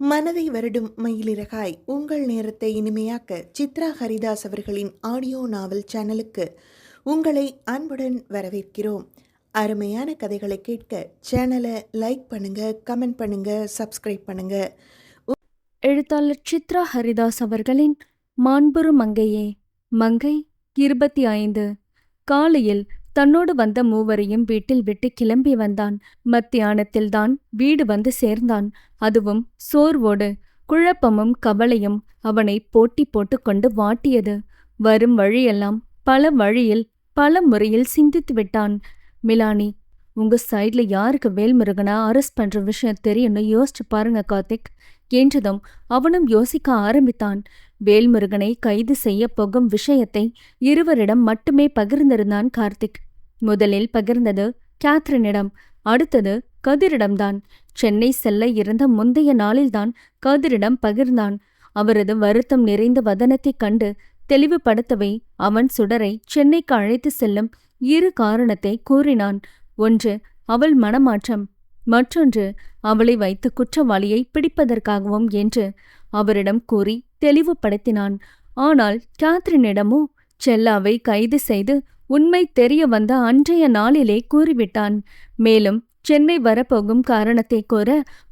மனதை வருடும் மயிலிறகாய் உங்கள் நேரத்தை இனிமையாக்க சித்ரா ஹரிதாஸ் அவர்களின் ஆடியோ நாவல் சேனலுக்கு உங்களை அன்புடன் வரவேற்கிறோம். அருமையான கதைகளை கேட்க சேனலை லைக் பண்ணுங்க கமெண்ட் பண்ணுங்க சப்ஸ்கிரைப் பண்ணுங்க. எழுத்தாளர் சித்ரா ஹரிதாஸ் அவர்களின் மாண்புறு மங்கையே மங்கை இருபத்தி ஐந்து. காலையில் தன்னோடு வந்த மூவரையும் வீட்டில் விட்டு கிளம்பி வந்தான். மத்தியானத்தில்தான் வீடு வந்து சேர்ந்தான். அதுவும் சோர்வோடு குழப்பமும் கவலையும் அவனை போட்டி போட்டுக்கொண்டு வாட்டியது. வரும் வழியெல்லாம் பல வழியில் பல முறையில் சிந்தித்து விட்டான். மிலானி உங்க சைட்ல யாருக்கு வேல்முருகனா அரெஸ்ட் பண்ற விஷயம் தெரியும்னு யோசிச்சு பாருங்க கார்த்திக் என்றதும் அவனும் யோசிக்க ஆரம்பித்தான். வேல்முருகனை கைது செய்ய போகும் விஷயத்தை இருவரிடம் மட்டுமே பகிர்ந்திருந்தான் கார்த்திக். முதலில் பகிர்ந்தது கேத்ரினிடம். அடுத்தது கதிரிடம்தான். சென்னை செல்ல இருந்த முந்தைய நாளில்தான் கதிரிடம் பகிர்ந்தான். அவரது வருத்தம் நிறைந்த வதனத்தைக் கண்டு தெளிவுபடுத்தவே அவன் சுடரை சென்னைக்கு அழைத்து செல்லும் இரு காரணத்தை கூறினான். ஒன்று அவள் மனமாற்றம். மற்றொன்று அவளை வைத்து குற்றவாளியை பிடிப்பதற்காகவும் என்று அவரிடம் கூறி தெளிவுபடுத்தினான். ஆனால் கேத்ரினிடமோ செல்லாவை கைது செய்து உண்மை தெரிய வந்த அன்றைய நாளிலே கூறிவிட்டான். மேலும் சென்னை வரப்போகும் காரணத்தை கூற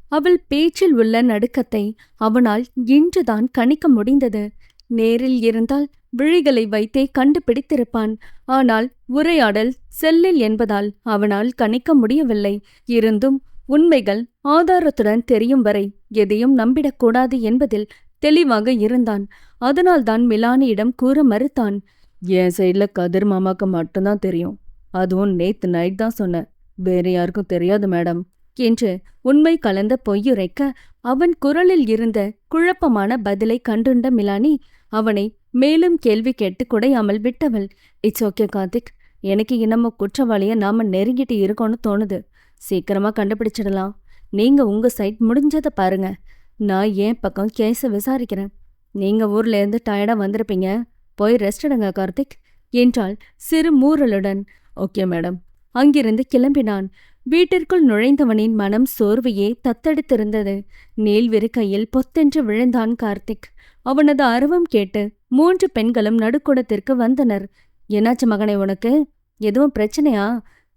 அவள் பேச்சில் உள்ள நடுக்கத்தை அவனால் இன்றுதான் கணிக்க முடிந்தது. நேரில் இருந்தால் விழிகளை வைத்தே கண்டுபிடித்திருப்பான். ஆனால் உரையாடல் செல்லில் என்பதால் அவனால் கணிக்க முடியவில்லை. இருந்தும் உண்மைகள் ஆதாரத்துடன் தெரியும் வரை எதையும் நம்பிடக்கூடாது என்பதில் தெளிவாக இருந்தான். அதனால்தான் மிலானியிடம் கூற மறுத்தான். என் சைடில் கதிர் மாமாக்கு மட்டும்தான் தெரியும். அதுவும் நேத்து நைட் தான் சொன்னேன். வேற யாருக்கும் தெரியாது மேடம் என்று உண்மை கலந்த பொய்யுரைக்க அவன் குரலில் இருந்த குழப்பமான பதிலை கண்டுண்ட மிலானி அவனை மேலும் கேள்வி கேட்டு குடையாமல் விட்டவள். இட்ஸ் ஓகே கார்த்திக் எனக்கு இன்னமும் குற்றவாளிய நாம நெருங்கிட்டு இருக்கோன்னு தோணுது. சீக்கிரமா கண்டுபிடிச்சிடலாம். நீங்க உங்க சைட் முடிஞ்சதை பாருங்க. நான் என் பக்கம் கேஸை விசாரிக்கிறேன். நீங்க ஊர்ல இருந்து டயர்டா வந்திருப்பீங்க. போய் ரெஸ்ட் எடுங்க கார்த்திக். என்றாள் சிறு மூரலுடன் ஓகே மேடம் அங்கிருந்து கிளம்பினான். வீட்டிற்குள் நுழைந்தவனின் மனம் சோர்வையே தத்தெடுத்திருந்தது. நீல்விரு கையில் பொத்தென்று விழுந்தான் கார்த்திக். அவனது அருவம் கேட்டு மூன்று பெண்களும் நடுக்கூடத்திற்கு வந்தனர். என்னாச்சு மகனை உனக்கு? எதுவும் பிரச்சனையா?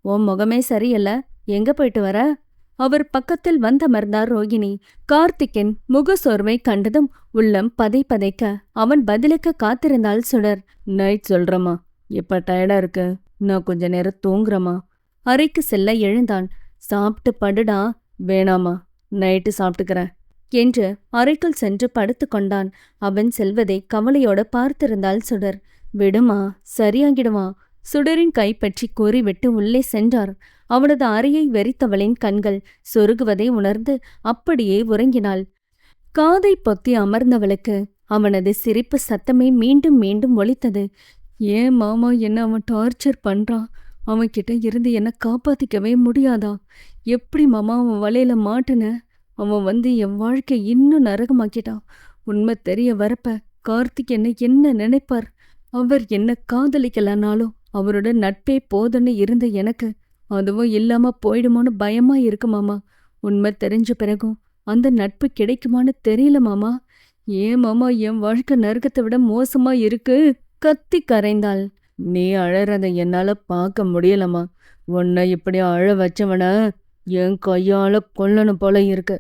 உன் முகமே சரியில்லை. எங்க போயிட்டு வர? அவர் பக்கத்தில் வந்தமர்ந்தார் ரோகிணி. கார்த்திக்கின் முகசோர்வை கண்டதும் உள்ளம் பதை பதைக்க அவன் பதிலுக்கு காத்திருந்தாள் சுடர். நைட் சொல்றமா இப்ப டயர்டா இருக்கு? நான் கொஞ்ச நேரம் தூங்குறமா அறைக்கு செல்ல எழுந்தான். சாப்பிட்டு படுடா. வேணாமா நைட்டு சாப்பிட்டுக்கிறேன். என்று அறைக்குள் சென்று படுத்து கொண்டான். அவன் செல்வதை கவலையோட பார்த்திருந்தாள் சுடர். விடுமா. சரியாகிடுவான் சுடரின் கைப்பற்றி கூறிவிட்டு உள்ளே சென்றார். அவனது அறையை வெறித்தவளின் கண்கள் சொருகுவதை உணர்ந்து அப்படியே உறங்கினாள். காதை பொத்தி அமர்ந்தவளுக்கு அவனது சிரிப்பு சத்தமே மீண்டும் மீண்டும் ஒலித்தது. ஏன் மாமா என்ன அவன் டார்ச்சர் பண்றான் அவன்கிட்ட இருந்து என்ன காப்பாத்திக்கவே முடியாதா? எப்படி மாமா அவன் வலையில மாட்டுன? அவன் வந்து என் வாழ்க்கை இன்னும் நரகமாக்கிட்டான் உண்மை தெரிய வரப்ப கார்த்திக் என்ன என்ன நினைப்பார்? அவர் என்ன காதலிக்கலனாலும் அவரோட நட்பே போதுன்னு இருந்த எனக்கு அதுவும் இல்லாம போயிடுமோன்னு பயமா இருக்கு மாமா. உண்மை தெரிஞ்ச பிறகும் அந்த நட்பு கிடைக்குமான்னு தெரியல மாமா. ஏன் மாமா என் வாழ்க்கை நறுக்கத்தை விட மோசமா இருக்கு? கத்தி கரைந்தாள். நீ அழறத என்னால பார்க்க முடியலம்மா. உன்னை இப்படி அழ வச்சவன என் கையால கொல்லணும் போல இருக்கு.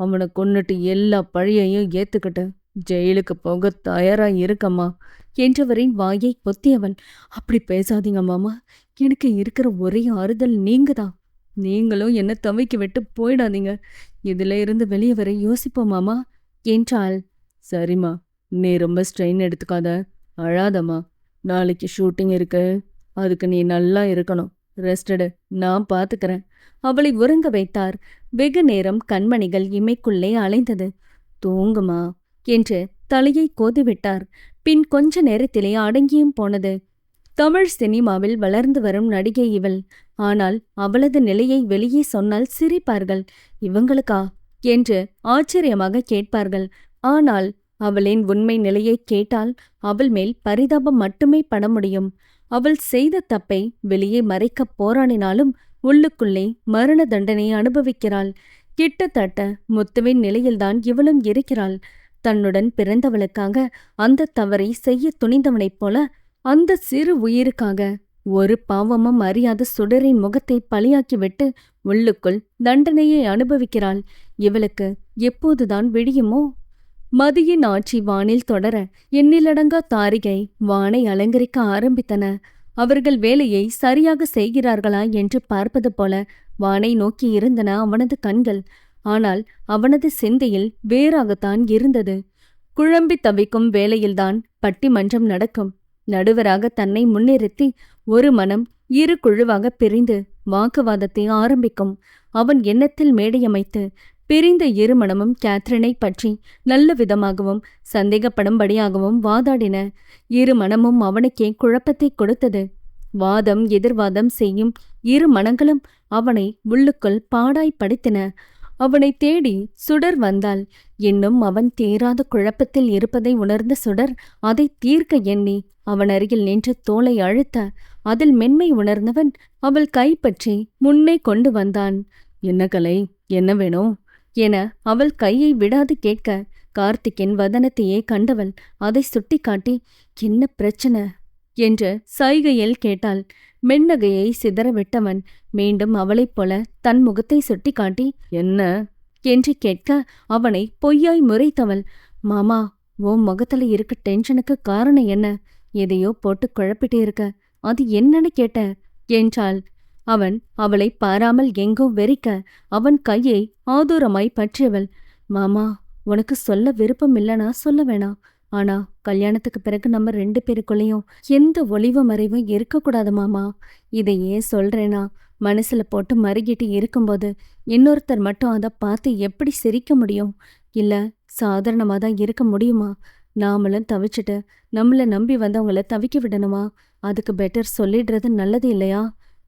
அவனை கொன்னுட்டு எல்லா பழியையும் ஏத்துக்கிட்டு ஜெயிலுக்கு போக தயாரா இருக்கம்மா. என்றவரின் வாயை பொத்தியவள் அப்படி பேசாதீங்க மாமா. எனக்கு இருக்கிற ஒரே ஆறுதல் நீங்க தான் நீங்களும் என்ன தவிக்க விட்டு போயிடாதீங்க. இதுல இருந்து வெளியே வர யோசிப்போம் மாமா என்றாள். சரிம்மா. நீ ரொம்ப ஸ்ட்ரெயின் எடுத்துக்காத. அழாதம்மா. நாளைக்கு ஷூட்டிங் இருக்கு. அதுக்கு நீ நல்லா இருக்கணும். ரெஸ்டடு நான் பார்த்துக்கிறேன் அவளை உறங்க வைத்தார். வெகு நேரம் கண்மணிகள் இமைக்குள்ளே அலைந்தது. தூங்குமா? என்று தலையை கோதிவிட்டார் பின் கொஞ்ச நேரத்திலே அடங்கியும் போனது. தமிழ் சினிமாவில் வளர்ந்து வரும் நடிகை இவள். ஆனால் அவளது நிலையை வெளியே சொன்னால் சிரிப்பார்கள். இவங்களுக்கா? என்று ஆச்சரியமாக கேட்பார்கள். ஆனால் அவளின் உண்மை நிலையைக் கேட்டால் அவள் மேல் பரிதாபம் மட்டுமே பட முடியும். அவள் செய்த தப்பை வெளியே மறைக்கப் போராடினாலும் உள்ளுக்குள்ளே மரண தண்டனை அனுபவிக்கிறாள். கிட்டத்தட்ட முத்துவின் நிலையில்தான் இவளும் இருக்கிறாள். தன்னுடன் பிறந்தவளுக்காக அந்த தவறை செய்ய துணிந்தவனைப் போல அந்த சிறு உயிருக்காக ஒரு பாவமும் அறியாத சுடரின் முகத்தை பலியாக்கிவிட்டு உள்ளுக்குள் தண்டனையை அனுபவிக்கிறாள். இவளுக்கு எப்போதுதான் விடியுமோ? மதியின் ஆட்சி வானில் தொடர எண்ணிலடங்கா தாரிகை வானை அலங்கரிக்க ஆரம்பித்தன. அவர்கள் வேலையை சரியாக செய்கிறார்களா என்று பார்ப்பது போல வானை நோக்கி இருந்தன அவனது கண்கள். ஆனால் அவனது சிந்தையில் வேறாகத்தான் இருந்தது. குழம்பி தவிக்கும் வேளையில்தான் பட்டிமன்றம் நடக்கும். நடுவராக தன்னை முன்னிறுத்தி ஒரு மனம் இரு குழுவாக பிரிந்து வாக்குவாதத்தை ஆரம்பிக்கும். அவன் எண்ணத்தில் மேடையமைத்து பிரிந்த இரு மனமும் கேத்ரினை பற்றி நல்ல விதமாகவும் சந்தேகப்படும்படியாகவும் வாதாடின. இரு மனமும் அவனுக்கே குழப்பத்தை கொடுத்தது. வாதம் எதிர்வாதம் செய்யும் இரு மனங்களும் அவனை உள்ளுக்குள் பாடாய் படுத்தின. அவனை தேடி சுடர் வந்தாள். இன்னும் அவன் தேராத குழப்பத்தில் இருப்பதை உணர்ந்த சுடர் அதை தீர்க்க எண்ணி அவன் அருகில் நின்று தோலை அழுத்த அதில் மென்மை உணர்ந்தவன் அவள் கைப்பற்றி முன்னே கொண்டு வந்தான். என்ன கலை? என்ன வேணும் என அவள் கையை விடாது கேட்க கார்த்திக்கின் வதனத்தையே கண்டவள் அதை சுட்டிக்காட்டி என்ன பிரச்சனை என்று சைகையில் கேட்டாள். மென்னகையை சிதற விட்டவன் மீண்டும் அவளைப் போல தன் முகத்தை சுட்டிக்காட்டி என்ன? என்று கேட்க அவனை பொய்யாய் முறைத்தவள் மாமா உன் முகத்துல இருக்க டென்ஷனுக்கு காரணம் என்ன? எதையோ போட்டு குழப்பிட்டு இருக்க. அது என்னன்னு கேட்ட. என்றாள். அவன் அவளை பாராமல் எங்கோ வெறிக்க அவன் கையை ஆதூரமாய் பற்றியவள் மாமா உனக்கு சொல்ல விருப்பம் இல்லனா சொல்ல வேணாம். ஆனா கல்யாணத்துக்கு பிறகு நம்ம ரெண்டு பேருக்குள்ளேயும் எந்த ஒளிவு மறைவும் இருக்கக்கூடாது மாமா. இதை ஏன் சொல்றேன்னா மனசுல போட்டு மறுகிட்டு இருக்கும்போது இன்னொருத்தர் மட்டும் அதை பார்த்து எப்படி சிரிக்க முடியும்? இல்ல சாதாரணமா தான் இருக்க முடியுமா? நாமளும் தவிச்சுட்டு நம்மள நம்பி வந்தவங்கள தவிக்க விடணுமா? அதுக்கு பெட்டர் சொல்லிடுறது நல்லது இல்லையா?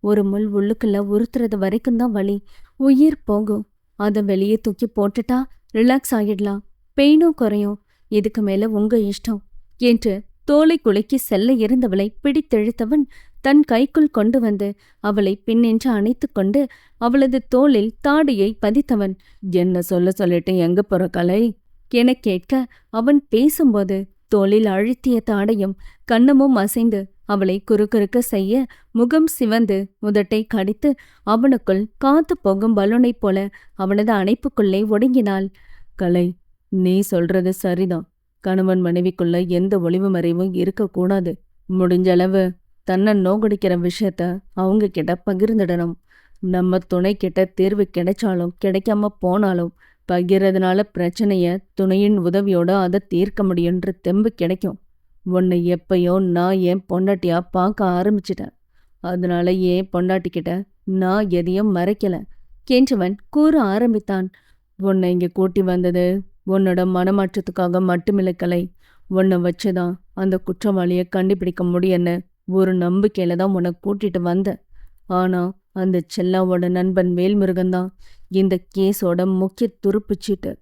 ஒரு முள் உள்ளுக்குள்ள உறுத்துறது வரைக்கும் தான் வழி உயிர் போகும். அதை வெளியே தூக்கி போட்டுட்டா ரிலாக்ஸ் ஆகிடலாம் பெயினும் குறையும். இதுக்கு மேல உங்க இஷ்டம்? என்று தோலை குலுக்கி செல்ல இருந்தவளை பிடித்தெழுத்தவன் தன் கைக்குள் கொண்டு வந்து அவளை பின்னின்று அணைத்துக் கொண்டு அவளது தோளில் தாடியை பதித்தவன் என்ன சொல்ல சொல்லிட்டு எங்க போற கலை? எனக் கேட்க அவன் பேசும்போது தோளில் அழுத்திய தாடையும் கண்ணமும் அசைந்து அவளை குறுக்குறுக்க செய்ய முகம் சிவந்து உதட்டை கடித்து அவனுக்குள் காத்து போகும் பலூனைப் போல அவனது அணைப்புக்குள்ளே ஒடுங்கினாள். கலை நீ சொல்றது சரிதான். கணவன் மனைவிக்குள்ள எந்த ஒளிவு மறைவும் இருக்கக்கூடாது. முடிஞ்ச அளவு தன்னை நோகடிக்கிற விஷயத்த அவங்க கிட்ட பகிர்ந்துடணும். நம்ம துணை கிட்ட தீர்வு கிடைச்சாலும் கிடைக்காம போனாலும் பகிர்றதுனால பிரச்சனைய துணையின் உதவியோட அதை தீர்க்க முடியுன்ற தெம்பு கிடைக்கும். உன்னை எப்பயோ நான் என் பொண்டாட்டியா பார்க்க ஆரம்பிச்சிட்டேன். அதனால ஏன் பொண்டாட்டிக்கிட்ட நான் எதையும் மறைக்கல. கென்றவன் கூற ஆரம்பித்தான். உன்னை இங்க கூட்டி வந்தது உன்னோட மனமாற்றத்துக்காக மட்டுமில்லை கலை உன்னை வச்சுதான் அந்த குற்றவாளியை கண்டுபிடிக்க முடியும்னு ஒரு நம்பிக்கையில தான் உன்னை கூட்டிட்டு வந்தேன் ஆனா அந்த செல்லாவோட நண்பன் வேல்முருகன் தான் இந்த கேஸோட முக்கிய துருப்புச்சிட்டு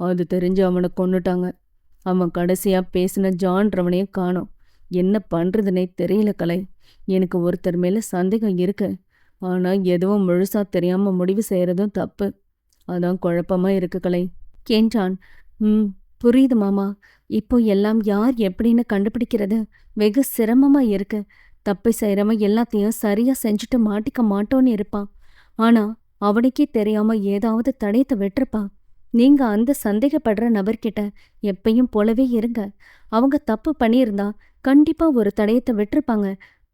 அது தெரிஞ்சு அவனை கொண்டுட்டாங்க அவன் கடைசியா பேசின ஜான்றவனையும் காணோம். என்ன பண்றதுனே தெரியல கலை. எனக்கு ஒருத்தர் மேல சந்தேகம் இருக்கு. ஆனா எதுவும் முழுசா தெரியாம முடிவு செய்யறதும் தப்பு. அதான் குழப்பமா இருக்கு கலை. என்றான் ம் புரியுது மாமா. இப்போ எல்லாம் யார் எப்படின்னு கண்டுபிடிக்கிறது வெகு சிரமமா இருக்கு. தப்பை செய்கிறவன் எல்லாத்தையும் சரியா செஞ்சுட்டு மாட்டிக்க மாட்டோன்னு இருப்பான். ஆனா அவனுக்கே தெரியாம ஏதாவது தடயத்தை விட்டுருப்பான் நீங்க அந்த சந்தேகப்படுற நபர்கிட்ட எப்பயும் போலவே இருங்க. அவங்க தப்பு பண்ணியிருந்தா கண்டிப்பா ஒரு தடயத்தை விட்டுருப்பாங்க.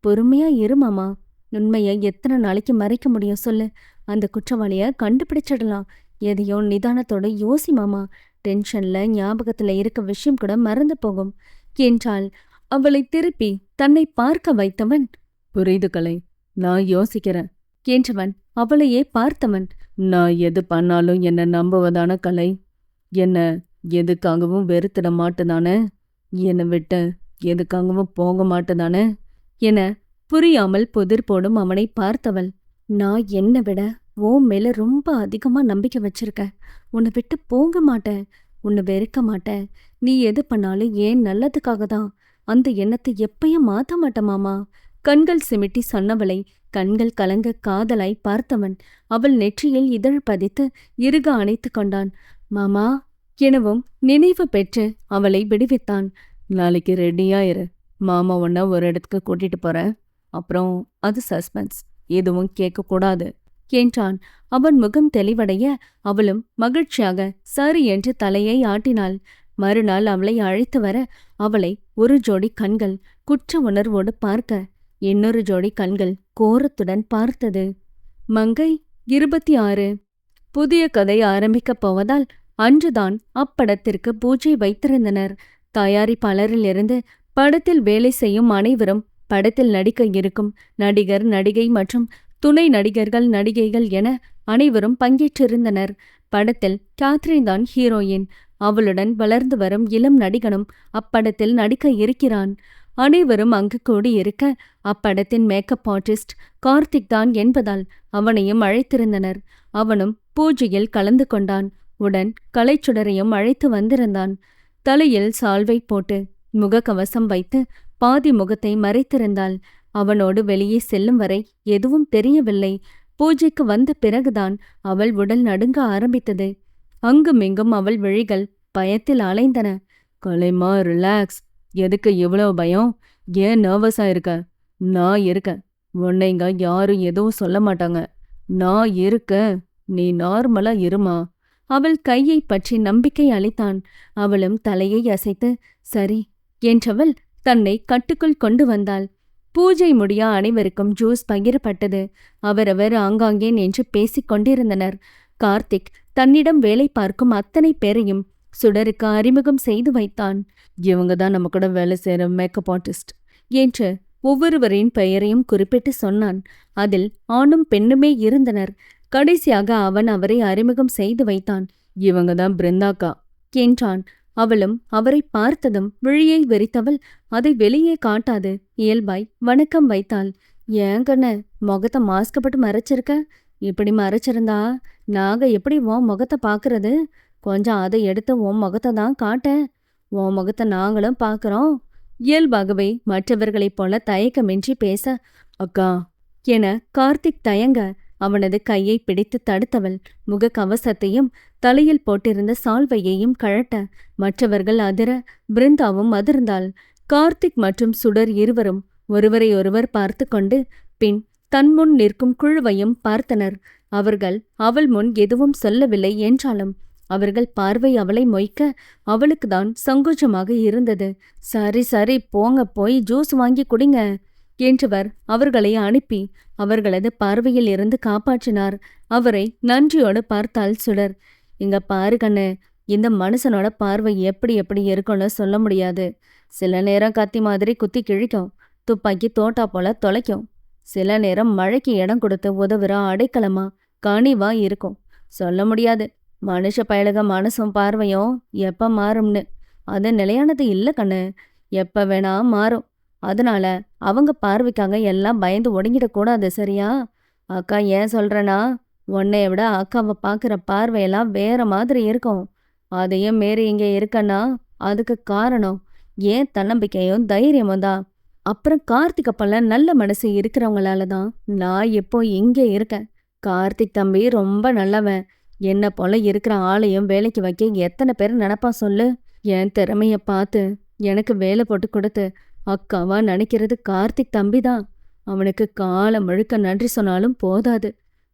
பொறுமையா இருமாமா உண்மையை எத்தனை நாளைக்கு மறைக்க முடியும் சொல்லு. அந்த குற்றவாளிய கண்டுபிடிச்சிடலாம். எதையோ நிதானத்தோட யோசி மாமா. டென்ஷன்ல ஞாபகத்துல இருக்க விஷயம் கூட மறந்து போகும். என்றாள். அவளை திருப்பி தன்னை பார்க்க வைத்தவன். புரியுது கலை. நான் யோசிக்கிறேன். என்றவன் அவளையே பார்த்தவன். நான் எது பண்ணாலும் என்ன நம்புவதான கலை? என்ன எதுக்காகவும் வெறுத்திட மாட்டுதானே? என்னை விட்டு எதுக்காகவும் போக மாட்டுதானே? என புரியாமல் புதிர் போடும் அவனை பார்த்தவள். நான் என்னை விட ஓ மேல ரொம்ப அதிகமா நம்பிக்கை வச்சிருக்க. உன்னை விட்டு போக மாட்டேன். உன்னை வெறுக்க மாட்டேன். நீ எது பண்ணாலும் ஏன் நல்லதுக்காக தான்? அந்த எண்ணத்தை எப்பயும் மாத்த மாட்ட மாமா. கண்கள் சிமிட்டி சொன்னவளை கண்கள் கலங்க காதலாய் பார்த்தவன் அவள் நெற்றியில் இதழ் பதித்து இறுக அணைத்து கொண்டான். மாமா எனவும் நினைவு பெற்று அவளை விடுவித்தான். நாளைக்கு ரெடியாயிரு மாமா ஒன்ன ஒரு இடத்துக்கு கூட்டிட்டு போறேன். அப்புறம் அது சஸ்பென்ஸ் எதுவும் கேட்கக்கூடாது. என்றான். அவன் முகம் தெளிவடைய அவளும் மகிழ்ச்சியாக சரி என்று தலையை ஆட்டினாள். மறுநாள் அவளை அழைத்து வர அவளை ஒரு ஜோடி கண்கள் குற்ற உணர்வோடு பார்க்க இன்னொரு ஜோடி கண்கள் கோரத்துடன் பார்த்தது. மங்கை இருபத்தி ஆறு. புதிய கதை ஆரம்பிக்கப் போவதால் அன்றுதான் அப்படத்திற்கு பூஜை வைத்திருந்தனர். தயாரிப்பாளரிலிருந்து படத்தில் வேலை செய்யும் அனைவரும் படத்தில் நடிக்க இருக்கும் நடிகர் நடிகை மற்றும் துணை நடிகர்கள் நடிகைகள் என அனைவரும் பங்கேற்றிருந்தனர். படத்தில் கேத்ரின் தான் ஹீரோயின். அவளுடன் வளர்ந்து வரும் இளம் நடிகனும் அப்படத்தில் நடிக்க இருக்கிறான். அனைவரும் அங்கு கூடியிருக்க அப்படத்தின் மேக்கப் ஆர்டிஸ்ட் கார்த்திக் தான் என்பதால் அவனையும் அழைத்திருந்தனர். அவனும் பூஜையில் கலந்து கொண்டான். உடன் கலைச்சுடரையும் அழைத்து வந்திருந்தான். தலையில் சால்வை போட்டு முகக்கவசம் வைத்து பாதி முகத்தை மறைத்திருந்தாள். அவனோடு வெளியே செல்லும் வரை எதுவும் தெரியவில்லை. பூஜைக்கு வந்த பிறகுதான் அவள் உடல் நடுங்க ஆரம்பித்தது. அங்குமிங்கும் அவள் விழிகள் பயத்தில் அலைந்தன. கலைமா ரிலாக்ஸ் எதுக்கு இவ்வளோ பயம்? ஏன் நர்வஸா இருக்க? நான் இருக்க. உன்னைங்க யாரும் எதுவும் சொல்ல மாட்டாங்க. நான் இருக்க. நீ நார்மலா இருமா? அவள் கையை பற்றி நம்பிக்கை அளித்தான். அவளும் தலையை அசைத்து சரி என்றவள் தன்னை கட்டுக்குள் கொண்டு வந்தாள். பூஜை முடிய அனைவருக்கும் ஜூஸ் பகிரப்பட்டது. அவரவர் ஆங்காங்கே நின்று பேசிக் கொண்டிருந்தனர். கார்த்திக் தன்னிடம் வேலை பார்க்கும் அத்தனை பேரையும் சுடருக்கு அறிமுகம் செய்து வைத்தான். இவங்க தான் நம்ம கூட வேலை செய்யற மேக்கப் ஆர்டிஸ்ட் என்று ஒவ்வொருவரின் பெயரையும் குறிப்பிட்டு சொன்னான். அதில் ஆணும் பெண்ணுமே இருந்தனர். கடைசியாக அவன் அவரை அறிமுகம் செய்து வைத்தான். இவங்க தான் பிருந்தாக்கா என்றான். அவளும் அவரை பார்த்ததும் விழியை வெறித்தவள் அதை வெளியே காட்டாது. இயல்பாய் வணக்கம் வைத்தாள். ஏன் கண்ணு முகத்தை மாஸ்கப்பட்டு மறைச்சிருக்க? இப்படி மறைச்சிருந்தா நாங்க எப்படி உன் முகத்தை பார்க்கறது? கொஞ்சம் அதை எடுத்து உன் முகத்தை தான் காட்ட உன் முகத்தை நாங்களும் பாக்குறோம் இயல்பாகவே மற்றவர்களைப் போல தயக்கமின்றி பேச அக்கா என கார்த்திக் தயங்க அவனது கையை பிடித்து தடுத்தவள் முகக்கவசத்தையும் தலையில் போட்டிருந்த சால்வையையும் கழட்ட மற்றவர்கள் அதிர பிருந்தாவும் அதிர்ந்தாள். கார்த்திக் மற்றும் சுடர் இருவரும் ஒருவரையொருவர் பார்த்து கொண்டு பின் தன் முன் நிற்கும் குழுவையும் பார்த்தனர். அவர்கள் அவள் முன் எதுவும் சொல்லவில்லை என்றாலும் அவர்கள் பார்வை அவளை மொய்க்க அவளுக்குதான் சங்கோச்சமாக இருந்தது. சரி சரி போங்க போய் ஜூஸ் வாங்கி குடிங்க என்றவர் அவர்களை அனுப்பி அவர்களது பார்வையில் இருந்து காப்பாற்றினார். அவரை நன்றியோடு பார்த்தாள் சுடர். இங்க பாரு கண்ணு இந்த மனுஷனோட பார்வை எப்படி எப்படி இருக்கும்னு சொல்ல முடியாது. சில நேரம் கத்தி மாதிரி குத்தி கிழிக்கும். துப்பாக்கி தோட்டா போல தொலைக்கும். சில நேரம் மழைக்கு இடம் கொடுத்து உதவுற அடைக்கலமா? கனிவா இருக்கும். சொல்ல முடியாது. மனுஷ பயலக மனசும் பார்வையும் எப்ப மாறும்னு. அது நிலையானது இல்ல கண்ணு. எப்ப வேணா மாறும். அதனால அவங்க பார்வைக்காக எல்லாம் பயந்து ஒடுங்கிடக்கூடாது சரியா? அக்கா ஏன் சொல்றேன்னா உன்னைய விட அக்காவை பார்க்குற பார்வையெல்லாம் வேற மாதிரி இருக்கும். அதையும் மீறி இங்கே இருக்கன்னா அதுக்கு காரணம் ஏன் தன்னம்பிக்கையும் தைரியமும் தான்? அப்புறம் கார்த்திக் அப்பெல்லாம் நல்ல மனசு இருக்கிறவங்களால தான் நான் எப்போ இங்கே இருக்கேன்? கார்த்திக் தம்பி ரொம்ப நல்லவன். என்ன போல இருக்கிற ஆளையும் வேலைக்கு வைக்க எத்தனை பேர் நினப்பா சொல்லு? என் திறமைய பார்த்து எனக்கு வேலை போட்டு கொடுத்து. அக்காவா நினைக்கிறது கார்த்திக் தம்பி தான் அவனுக்கு காலம் முழுக்க நன்றி சொன்னாலும் போதாது.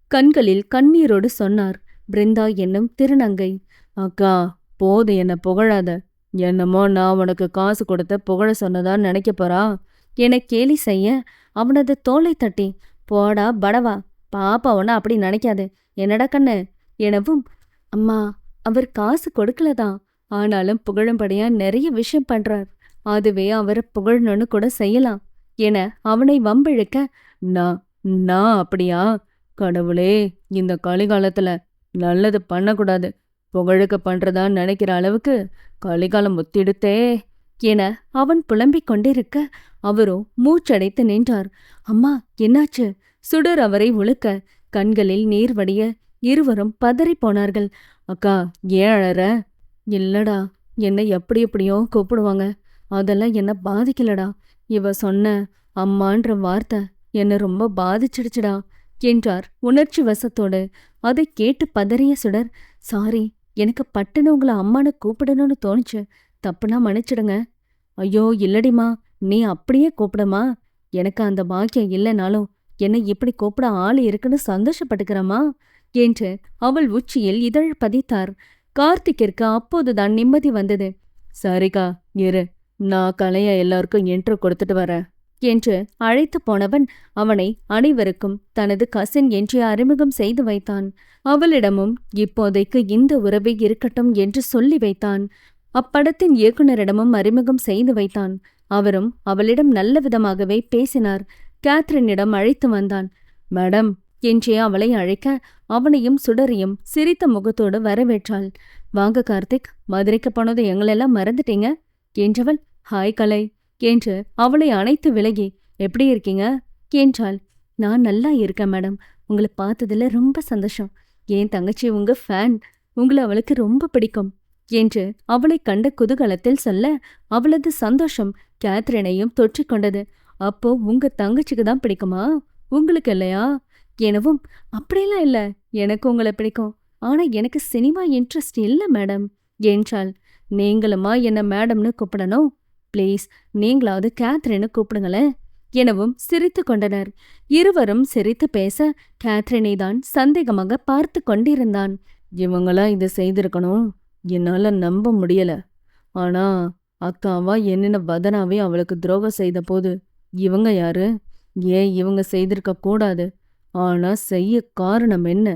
கண்களில் கண்ணீரோடு சொன்னார். பிருந்தா என்னும் திருநங்கை. அக்கா போது என்ன புகழாத. என்னமோ நான் உனக்கு காசு கொடுத்த புகழ சொன்னதான்னு நினைக்க போறா? என கேலி செய்ய? அவனது தோலை தட்டி போடா படவா? பாப்பா ஒன்ன அப்படி நினைக்காது. என்னடா கண்ணு? எனவும் அம்மா அவர் காசு கொடுக்கலதான் ஆனாலும் புகழும்படியா நிறைய விஷயம் பண்றார். அதுவே அவரை புகழணும்னு கூட செய்யலாம். என அவனை வம்பிழுக்க நான் நான் அப்படியா? கடவுளே இந்த கலிகாலத்துல நல்லது பண்ணக்கூடாது. புகழுக்க பண்றதா நினைக்கிற அளவுக்கு கலிகாலம் முத்திடுத்தே என அவன் புலம்பிக் கொண்டிருக்க அவரோ மூச்சடைத்து நின்றார். அம்மா என்னாச்சு? சுடர் அவரை உழுக்க கண்களில் நீர் வடிய இருவரும் பதறிப் போனார்கள். அக்கா ஏன் அழற? இல்லடா என்னை எப்படி எப்படியோ கூப்பிடுவாங்க. அதெல்லாம் என்ன பாதிக்கலடா. இவ சொன்ன அம்மான்ற வார்த்தை என்ன ரொம்ப பாதிச்சிடுச்சுடா என்றார் உணர்ச்சி வசத்தோடு. அதை கேட்டு பதறிய சுடர் சாரி எனக்கு பட்டுன்னு உங்களை அம்மானு கூப்பிடணும்னு தோணுச்சு. தப்புனா மன்னிச்சிடுங்க. ஐயோ இல்லடிமா நீ அப்படியே கூப்பிடமா எனக்கு அந்த பாக்கியம் இல்லைனாலும் என்னை இப்படி கூப்பிட ஆள் இருக்குன்னு சந்தோஷப்பட்டுக்கிறமா என்று அவள் உச்சியில் இதழ் பதித்தார். கார்த்திக்கிற்கு அப்போதுதான் நிம்மதி வந்தது. சரிக்கா இரு. நான் கலைய எல்லாருக்கும் என்ட்ரு கொடுத்துட்டு வரேன். என்று அழைத்து போனவன் அவனை அனைவருக்கும் தனது கசின் என்று அறிமுகம் செய்து வைத்தான். அவளிடமும் இப்போதைக்கு இந்த உறவே இருக்கட்டும் என்று சொல்லி வைத்தான். அப்படத்தின் இயக்குனரிடமும் அறிமுகம் செய்து வைத்தான். அவரும் அவளிடம் நல்ல விதமாகவே பேசினார். கேத்ரினிடம் அழைத்து வந்தான். மேடம் என்றே அவளை அழைக்க அவனையும் சுடரையும் சிரித்த முகத்தோடு வரவேற்றாள். வாங்க கார்த்திக் மதுரைக்கு போனது எங்களெல்லாம் மறந்துட்டீங்க என்றவள் ஹாய் கலை என்று அவளை அணைத்து விலகி எப்படி இருக்கீங்க? என்றாள் நான் நல்லா இருக்கேன் மேடம். உங்களை பார்த்ததுல ரொம்ப சந்தோஷம். என் தங்கச்சி உங்க ஃபேன் உங்களை அவளுக்கு ரொம்ப பிடிக்கும் என்று அவளை கண்ட குதூகலத்தில் சொல்ல அவளது சந்தோஷம் கேத்ரினையும் தொற்றிக்கொண்டது அப்போ உங்க தங்கச்சிக்கு தான் பிடிக்குமா? உங்களுக்கு இல்லையா? எனவும் அப்படியெல்லாம் இல்ல. எனக்கு உங்களை பிடிக்கும். ஆனா எனக்கு சினிமா இன்ட்ரெஸ்ட் இல்ல மேடம். என்றாள். நீங்களுமா என்ன மேடம்னு கூப்பிடணும்? ப்ளீஸ் நீங்களாவது கேத்ரின்னு கூப்பிடுங்களேன். எனவும் சிரித்து கொண்டனர். இருவரும் சிரித்து பேச கேத்ரினை தான் சந்தேகமாக பார்த்து கொண்டிருந்தான். இவங்களாம் இதை செய்திருக்கணும்? என்னால நம்ப முடியல. ஆனா அக்காவா என்னென்ன வதனாவே அவளுக்கு துரோகம் செய்த போது இவங்க யாரு? ஏன் இவங்க செய்திருக்க கூடாது? ஆனா செய்ய காரணம் என்ன?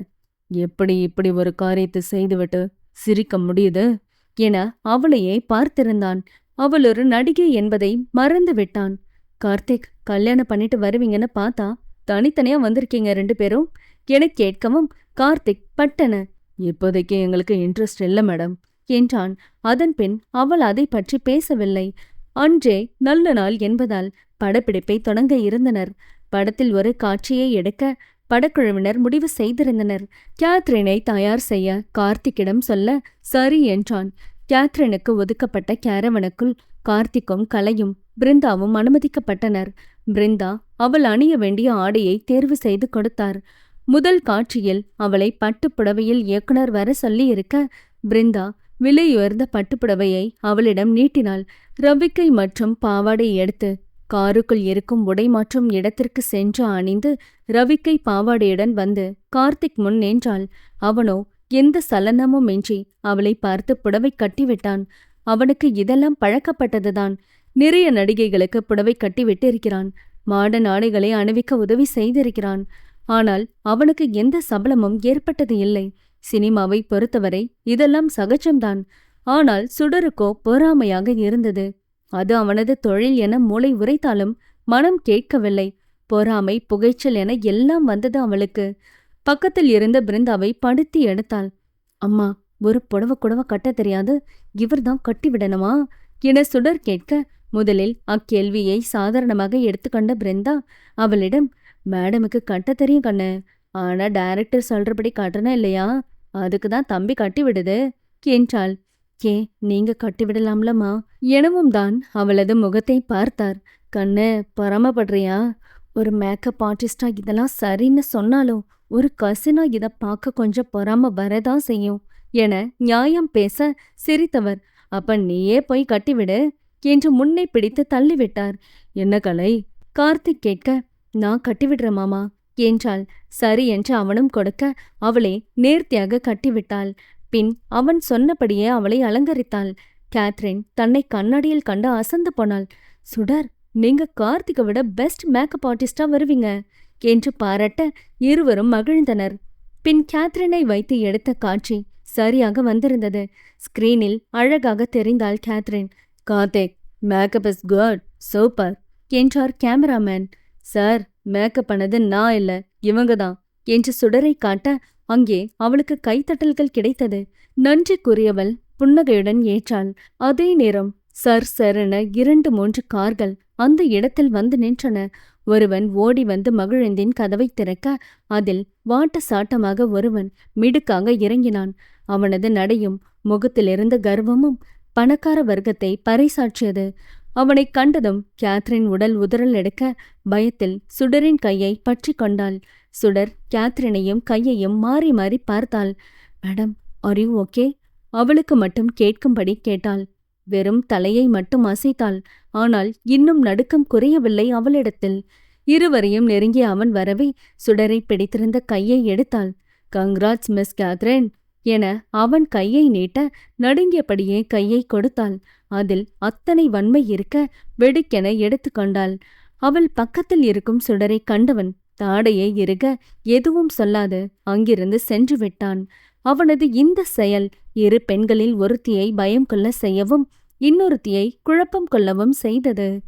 எப்படி இப்படி ஒரு காரியத்தை செய்துவிட்டு சிரிக்க முடியுது? என அவளையே பார்த்திருந்தான். அவள் ஒரு நடிகை என்பதை மறந்து விட்டான். கார்த்திக் கல்யாணம் பண்ணிட்டு வருவீங்கன்னு பார்த்தா தனித்தனியா வந்திருக்கீங்க ரெண்டு பேரும். என கேட்கவும் கார்த்திக் பட்டன. இப்போதைக்கு எங்களுக்கு இன்ட்ரெஸ்ட் இல்லை மேடம் என்றான். அதன்பின் அவள் அதை பற்றி பேசவில்லை. அன்றே நல்ல நாள் என்பதால் படப்பிடிப்பை தொடங்க இருந்தனர். படத்தில் ஒரு காட்சியை எடுக்க படக்குழுவினர் முடிவு செய்திருந்தனர். கேத்ரினை தயார் செய்ய கார்த்திக்கிடம் சொல்ல சரி என்றான். கேத்ரினுக்கு ஒதுக்கப்பட்ட கேரவனுக்குள் கார்த்திக்கும் கலையும் பிருந்தாவும் அனுமதிக்கப்பட்டனர். பிருந்தா அவள் அணிய வேண்டிய ஆடையை தேர்வு செய்து கொடுத்தார். முதல் காட்சியில் அவளை பட்டுப்புடவையில் இயக்குனர் வர சொல்லி இருக்க பிருந்தா விலையுயர்ந்த பட்டுப்புடவையை அவளிடம் நீட்டினாள். ரவிக்கை மற்றும் பாவாடை எடுத்து காருக்குள் இருக்கும் உடை மாற்றும் இடத்திற்கு சென்று அணிந்து ரவிக்கை பாவாடையுடன் வந்து கார்த்திக் முன் நின்றாள். அவனோ எந்த சலனமுமின்றி அவளை பார்த்து புடவை கட்டிவிட்டான். அவனுக்கு இதெல்லாம் பழக்கப்பட்டதுதான். நிறைய நடிகைகளுக்கு புடவை கட்டிவிட்டு இருக்கிறான் மாடர்ன் ஆடைகளை அணிவிக்க உதவி செய்திருக்கிறான். ஆனால் அவனுக்கு எந்த சபலமும் ஏற்பட்டது இல்லை. சினிமாவை பொறுத்தவரை இதெல்லாம் சகஜம்தான். ஆனால் சுடருக்கோ பொறாமையாக இருந்தது. அது அவனது தொழில் என மூளை உரைத்தாலும் மனம் கேட்கவில்லை. பொறாமை புகைச்சல் என எல்லாம் வந்தது அவளுக்கு. பக்கத்தில் இருந்த பிருந்தாவை படுத்தி எடுத்தாள். அம்மா ஒரு புடவை குடவை கட்ட தெரியாது. இவர்தான் கட்டிவிடணுமா என சுடர் கேட்க முதலில் அக்கேள்வியை சாதாரணமாக எடுத்துக்கொண்ட பிருந்தா அவளிடம் மேடமுக்கு கட்ட தெரியும் கண்ணு. ஆனா டைரக்டர் சொல்றபடி கட்டணும் இல்லையா? அதுக்கு தான் தம்பி கட்டி விடுது என்றாள். ஏ நீங்க கட்டி விடலாம்லம்மா. எனவும் தான் அவளது முகத்தை பார்த்தார். கண்ணு பரமப்படுறியா ஒரு மேக்கப் ஆர்டிஸ்டா இதெல்லாம் சரின்னு சொன்னாலும் ஒரு கசினா இத பார்க்க கொஞ்சம் பொறாம வரதான் செய்யும் என நியாயம் பேச சிரித்தவர். அப்ப நீயே போய் கட்டிவிடு என்று முன்னை பிடித்து தள்ளிவிட்டார். என்ன கலை? கார்த்திக் கேட்க நான் கட்டிவிடுற மாமா என்றாள். சரி என்று அவனும் கொடுக்க அவளை நேர்த்தியாக கட்டிவிட்டாள். பின் அவன் சொன்னபடியே அவளை அலங்கரித்தாள். கேத்ரின் தன்னை கண்ணாடியில் கண்டு அசந்து போனாள். சுடர் நீங்க கார்த்திகை விட பெஸ்ட் மேக்கப் ஆர்டிஸ்டா வருவீங்க. என்று பாராட்ட இருவரும் மகிழ்ந்தனர். பின் கேத்ரினை வைத்து எடுத்த காட்சி சரியாக வந்திருந்தது. ஸ்கிரீனில் அழகாக தெரிந்தாள் Catherine. Karthik makeup is good super என்றார் கேமராமேன். சார் மேக்கப் பண்ணது நான் இல்ல இவங்க தான் என்று சுடரை காட்ட அங்கே அவளுக்கு கைத்தட்டல்கள் கிடைத்தது. நன்றி கூறியவள் புன்னகையுடன் ஏற்றாள். அதே நேரம் சர் சரென இரண்டு மூன்று கார்கள் அந்த இடத்தில் வந்து நின்றன. ஒருவன் ஓடி வந்து மகிழந்தின் கதவை திறக்க அதில் வாட்ட சாட்டமாக ஒருவன் மிடுக்காக இறங்கினான். அவனது நடையும் முகத்திலிருந்த கர்வமும் பணக்கார வர்க்கத்தை பறைசாற்றியது. அவனை கண்டதும் கேத்ரின் உடல் உதறல் எடுக்க பயத்தில் சுடரின் கையை பற்றி கொண்டாள். சுடர் கேத்ரினையும் கையையும் மாறி மாறி பார்த்தாள். மேடம் ஆர் யூ ஓகே அவளுக்கு மட்டும் கேட்கும்படி கேட்டாள். வெறும் தலையை மட்டும் அசைத்தாள். ஆனால் இன்னும் நடுக்கம் குறையவில்லை அவளிடத்தில். இருவரையும் நெருங்கிய அவன் வரவே சுடரை பிடித்திருந்த கையை எடுத்தாள். கங்க்ராட்ஸ் மிஸ் கேத்ரின் என அவன் கையை நீட்ட நடுங்கியபடியே கையை கொடுத்தாள். அதில் அத்தனை வன்மை இருக்க வெடுக்கென எடுத்துக்கொண்டாள் அவள் பக்கத்தில் இருக்கும் சுடரை கண்டவன் தாடையை இருக எதுவும் சொல்லாது அங்கிருந்து சென்று விட்டான். அவனது இந்த செயல் இரு பெண்களில் ஒருத்தியை பயம் கொள்ள செய்யவும் இன்னொருத்தியை குழப்பம் கொள்ளவும் செய்தது.